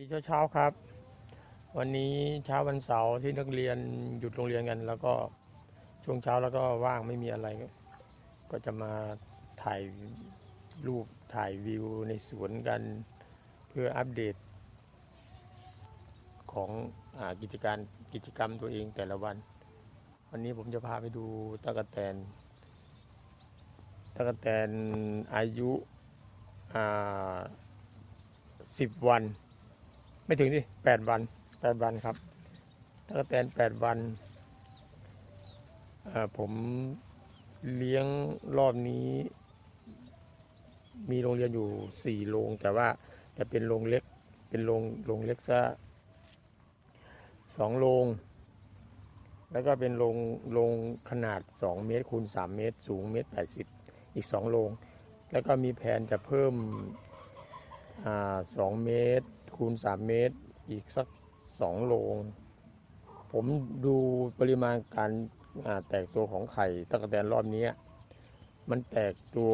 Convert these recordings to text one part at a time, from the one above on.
ดีเช้าเช้าๆครับ วันนี้เช้าวันเสาร์ที่นักเรียนหยุดโรงเรียนกัน แล้วก็ช่วงเช้าแล้วก็ว่างไม่มีอะไร ก็จะมาถ่ายรูปถ่ายวิวในสวนกัน เพื่ออัปเดต ของอกิจการกิจกรรมตัวเองแต่ละวัน วันนี้ผมจะพาไปดูตะกแตนตะกแตนอายุสิบวัน ไม่ถึงสิแปดวันแปดวันครับตะกแตนแปดวันอ่าผมเลี้ยงรอบนี้ มีโรงเรียนอยู่สี่โรงแต่ว่าจะเป็นโรงเล็ก เป็นโรงโรงเล็กซะสองโรงแล้วก็เป็นโรงโรงขนาดสองเมตรคูณสามเมตร สูงเมตรแปดสิบอีกสองโรงแล้วก็มีแผนจะเพิ่ม สองเมตร คูณสามเมตร อีกสักสองโรงผมดูปริมาณการแตกตัวของไข่ตะกแตนรอบนี้ มันแตกตัว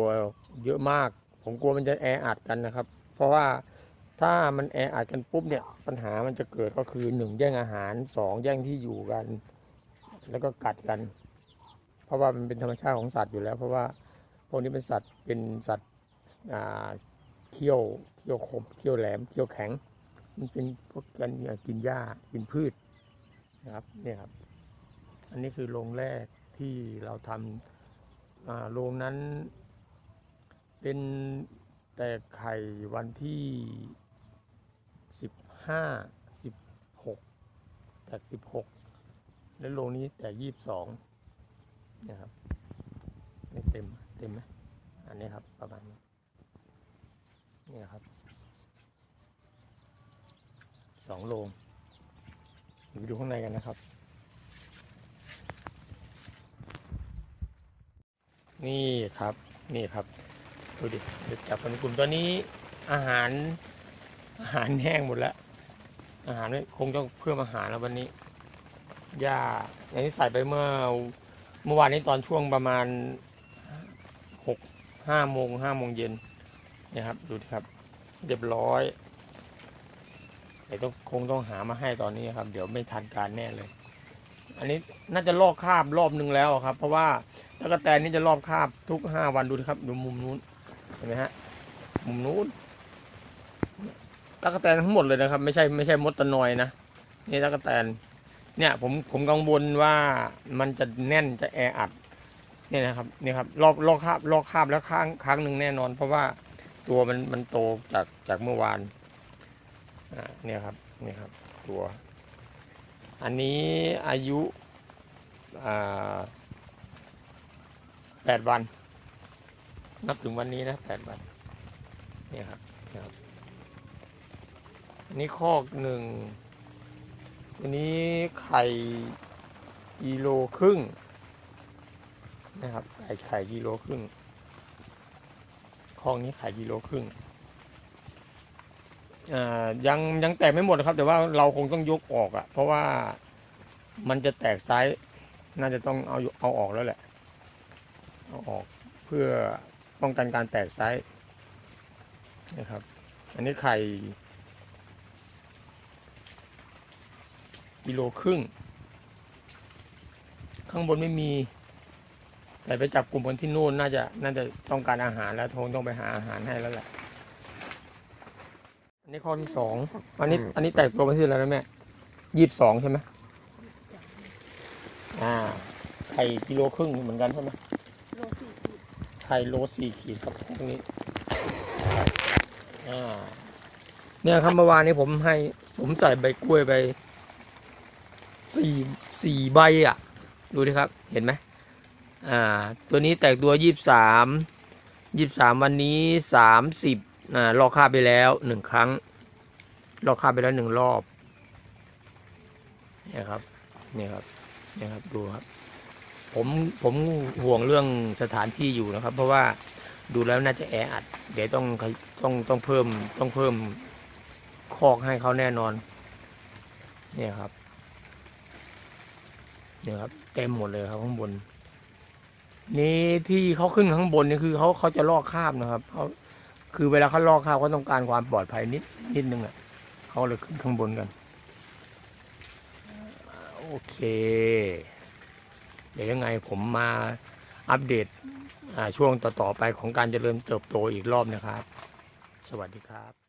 เยอะมาก ผมกลัวมันจะแออัดกันนะครับ เพราะว่าถ้ามันแออัดกันปุ๊บเนี่ยปัญหามันจะเกิดก็คือหนึ่งแย่งอาหารสองแย่งที่อยู่กัน แล้วก็กัดกัน เพราะว่ามันเป็นธรรมชาติของสัตว์อยู่แล้ว เพราะว่าพวกนี้เป็นสัตว์เป็นสัตว์เขี้ยว เขี้ยวคมเขี้ยวแหลมเขี้ยวแข็ง มันเป็นพวกกันกินหญ้ากินพืชนะครับเนี่ยครับ อันนี้คือโรงแรกที่เราทำอ่าโรงนั้นเป็นแตกไข่วันที่สิบห้าสิบหกแตกสิบหกแล้วโรงนี้แตกยี่สิบสองนะครับไม่เต็มเต็มไหมอันนี้ครับประมาณนี้ นี่ครับสองโรงไปดูข้างในกันนะครับ นี่ครับนี่ครับดูดิจับกันกลุ่มตัวนี้อาหารอาหารแห้งหมดแล้วอาหารไม่คงต้องเพิ่มอาหารแล้ววันนี้หญ้าอย่างที่ใส่ไปเมื่อเมื่อวานนี้ตอนช่วงประมาณหกห้าโมงห้าโมงเย็น เนี่ยครับดูครับ เรียบร้อยเดี๋ยวต้องคงต้องหามาให้ตอนนี้ครับ เดี๋ยวไม่ทันการแน่เลย อันนี้น่าจะลอกคาบรอบหนึ่งแล้วครับ เพราะว่าตะกแตนนี่จะรอบคาบทุกห้าวันดูนะครับ ดูมุมนู้นเห็นไหมฮะมุมนู้นตะกแตนทั้งหมดเลยนะครับ ไม่ใช่ไม่ใช่มดตะนอยนะนี่ตะกแตน เนี่ย ผมผมกังวลว่ามันจะแน่นจะแออัดเนี่ยนะครับเนี่ยครับรอบรอบคาบรอบคาบแล้วครั้งครั้งหนึ่งแน่นอน เพราะว่า ตัวมันมันโตจากจากเมื่อวานอ่าเนี่ยครับเนี่ยครับตัว อันนี้อายุอ่าแปดวัน นับถึงวันนี้นะแปดวันเนี่ยครับนี่ครับอันนี้คอกหนึ่งอันนี้ไข่กิโลครึ่งนะครับไข่ไข่กิโลครึ่ง คอกนี้ไข่กิโลครึ่งอ่ายังยังแตกไม่หมดครับ แต่ว่าเราคงต้องยกออกอะ่ะ เพราะว่ามันจะแตกไซส์น่าจะต้องเอาเอาออกแล้วแหละ เอาออกเพื่อป้องกันการแตกไซส์นะครับ อันนี้ไข่กิโลครึ่ง ข้างบนไม่มี แต่ไปจับกลุ่มกันที่นู่นน่าจะน่าจะต้องการอาหารแล้วทงต้องไปหาอาหารให้แล้วแหละอันนี้ข้อที่สองอันนี้ อันนี้แตกตัวมาที่แล้วนะแม่ยี่สิบสองใช่ไหมอ่าไข่กิโลครึ่งเหมือนกันใช่ไหมโลสี่ขีดไข่โลสี่ขีดครับพวกนี้อ่าเนี่ยครับเมื่อวานนี้ผมให้ ผมใส่ใบกล้วยไปสี่สี่ใบอะ ดูดิครับ เห็นไหม อ่าตัวนี้แตกตัวยี่สามยี่สามวันนี้สามสิบอ่าลอกคาไปแล้วหนึ่งครั้ง ลอกคาไปแล้วหนึ่งรอบเนี่ยครับเนี่ยครับเนี่ยครับดูครับ ผมผมห่วงเรื่องสถานที่อยู่นะครับ เพราะว่าดูแล้วน่าจะแออัด เดี๋ยวต้องต้องต้องเพิ่มต้องเพิ่มคอกให้เขาแน่นอน เนี่ยครับเนี่ยครับ เต็มหมดเลยครับข้างบน นี่ที่เขาขึ้นข้างบนนี่คือเขาเขาจะลอกคาบนะครับเขาคือเวลาเขาลอกคาบเขาต้องการความปลอดภัยนิดนิดนึงอะเขาเลยขึ้นข้างบนกัน โอเค เดี๋ยวยังไงผมมาอัปเดตช่วงต่อๆไปของการเจริญเติบโตอีกรอบนะครับ สวัสดีครับ